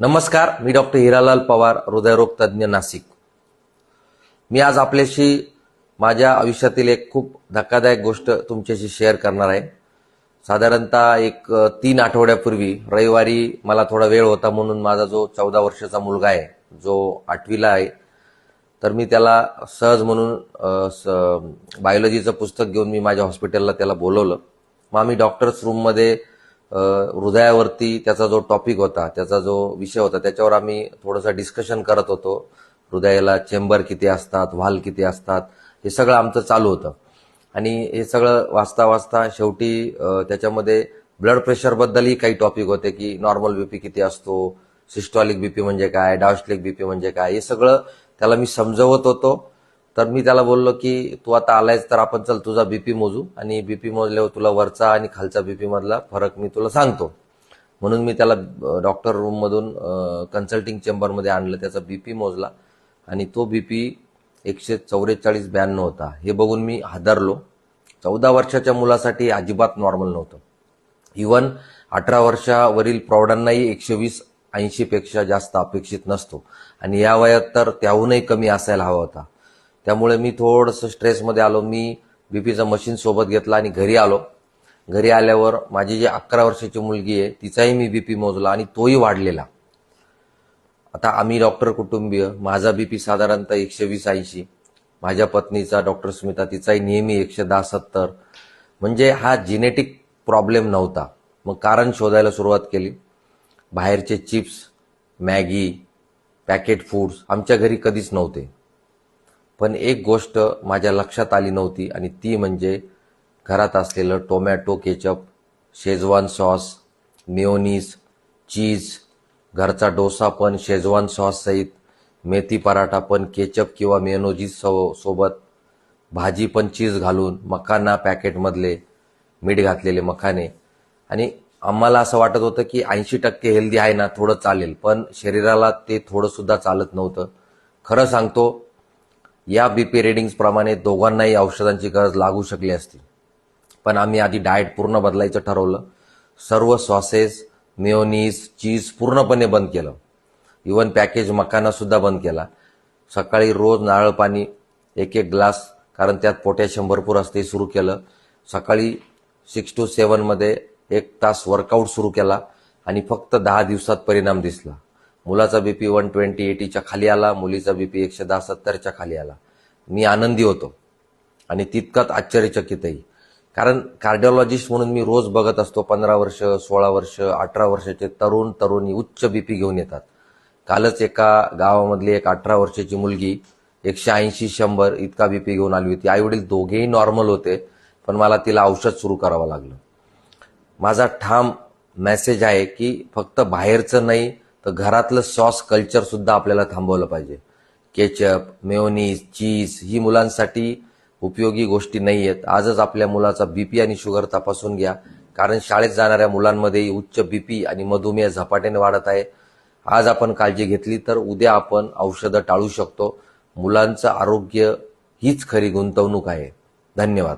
नमस्कार मी डॉक्टर हिरालाल पवार हृदयरोग तज्ज्ञ नाशिक. मी आज आपल्याशी माझ्या आयुष्यातील एक खूप धक्कादायक गोष्ट तुमच्याशी शेअर करणार आहे. साधारणतः एक तीन आठवड्यापूर्वी रविवारी मला थोडा वेळ होता म्हणून माझा जो चौदा वर्षाचा मुलगा आहे जो आठवीला आहे तर मी त्याला सहज म्हणून स- बायोलॉजीचं पुस्तक घेऊन मी माझ्या हॉस्पिटलला त्याला बोलवलं. मग आम्ही डॉक्टर्स रूममध्ये हृदयावरती त्याचा जो टॉपिक होता त्याचा जो विषय होता त्याच्यावर आम्ही थोडंसं डिस्कशन करत होतो. हृदयाला चेंबर किती असतात व्हाल किती असतात हे सगळं आमचं चालू होतं. आणि हे सगळं वाचता वाचता शेवटी त्याच्यामध्ये ब्लड प्रेशरबद्दलही काही टॉपिक होते की नॉर्मल बीपी किती असतो सिस्टॉलिक बीपी म्हणजे काय डायस्टॉलिक बीपी म्हणजे काय हे सगळं त्याला मी समजवत होतो. तर मी त्याला बोललो की तू आता आलायस तर आपण चल तुझा बीपी मोजू आणि बीपी मोजल्यावर तुला वरचा आणि खालचा बीपी मधला फरक मी तुला सांगतो. म्हणून मी त्याला डॉक्टर रूम मधून कन्सल्टिंग चेंबरमध्ये आणलं त्याचा बीपी मोजला आणि तो बीपी एकशे चौवेचाळीस ब्याण्णव होता. हे बघून मी हादरलो. चौदा वर्षाच्या मुलासाठी अजिबात नॉर्मल नव्हतं. इवन अठरा वर्षावरील प्रौढांनाही एकशे वीस ऐंशी पेक्षा जास्त अपेक्षित नसतो. आणि या वयात तर त्याहूनही कमी असायला हवा होता. त्यामुळे मी थोडंसं स्ट्रेसमध्ये आलो. मी बीपीचं मशीन सोबत घेतलं आणि घरी आलो. घरी आल्यावर माझी जी अकरा वर्षाची मुलगी आहे तिचाही मी बीपी मोजला आणि तोही वाढलेला. आता आम्ही डॉक्टर कुटुंबीय. माझा बीपी साधारणतः एकशे वीस ऐंशी. माझ्या पत्नीचा डॉक्टर स्मिता तिचाही नेहमी एकशे दहा सत्तर. म्हणजे हा जिनेटिक प्रॉब्लेम नव्हता. मग कारण शोधायला सुरुवात केली. बाहेरचे चिप्स मॅगी पॅकेट फूड्स आमच्या घरी कधीच नव्हते. पण एक गोष्ट माझ्या लक्षात आली नव्हती आणि ती म्हणजे घरात असलेलं tomato ketchup Schezwan sauce mayonnaise cheese घरचा डोसा पण शेजवान सॉस सहित मेथी पराठा पण केचप किंवा मेनोजीज सो सोबत भाजी पण चीज घालून मखाना पॅकेटमधले मीठ घातलेले मखाने. आणि आम्हाला असं वाटत होतं की ऐंशी टक्के हेल्दी आहे ना थोडं चालेल पण शरीराला ते थोडंसुद्धा चालत नव्हतं. खरं सांगतो या बी पी रेडिंग्सप्रमाणे दोघांनाही औषधांची गरज लागू शकली असती. पण आम्ही आधी डाएट पूर्ण बदलायचं ठरवलं. सर्व सॉसेस मेयोनीज चीज पूर्णपणे बंद केलं. इवन पॅकेज मकानासुद्धा बंद केला. सकाळी रोज नारळ पाणी एक एक ग्लास कारण त्यात पोटॅशियम भरपूर असते सुरू केलं. सकाळी सिक्स टू सेवनमध्ये एक तास वर्कआउट सुरू केला आणि फक्त दहा दिवसात परिणाम दिसला. मुलाचा बीपी वन ट्वेंटी एटीच्या खाली आला मुलीचा बीपी एकशे दहा सत्तरच्या खाली आला. मी आनंदी होतो. आणि तितकाच आश्चर्यचकितही. कारण कार्डिओलॉजिस्ट म्हणून मी रोज बघत असतो पंधरा वर्ष सोळा वर्ष अठरा वर्षाचे तरुण तरुणी उच्च बीपी घेऊन येतात. कालच एका गावामधली एक अठरा वर्षाची मुलगी एकशे ऐंशी शंभर इतका बीपी घेऊन आली होती. आईवडील दोघेही नॉर्मल होते पण मला तिला औषध सुरू करावं लागलं. माझा ठाम मेसेज आहे की फक्त बाहेरचं नाही तर घरातलं सॉस कल्चर सुद्धा आपल्याला थांबवलं पाहिजे. केचप मेयोनीज चीज ही मुलांसाठी उपयोगी गोष्टी नाही आहेत आजच आपल्या मुलाचा बीपी आणि शुगर तपासून घ्या. कारण शाळेत जाणाऱ्या मुलांमध्ये उच्च बीपी आणि मधुमेह झपाट्याने वाढत आहे. आज आपण काळजी घेतली तर उद्या आपण औषधं टाळू शकतो. मुलांचं आरोग्य हीच खरी गुंतवणूक आहे. धन्यवाद.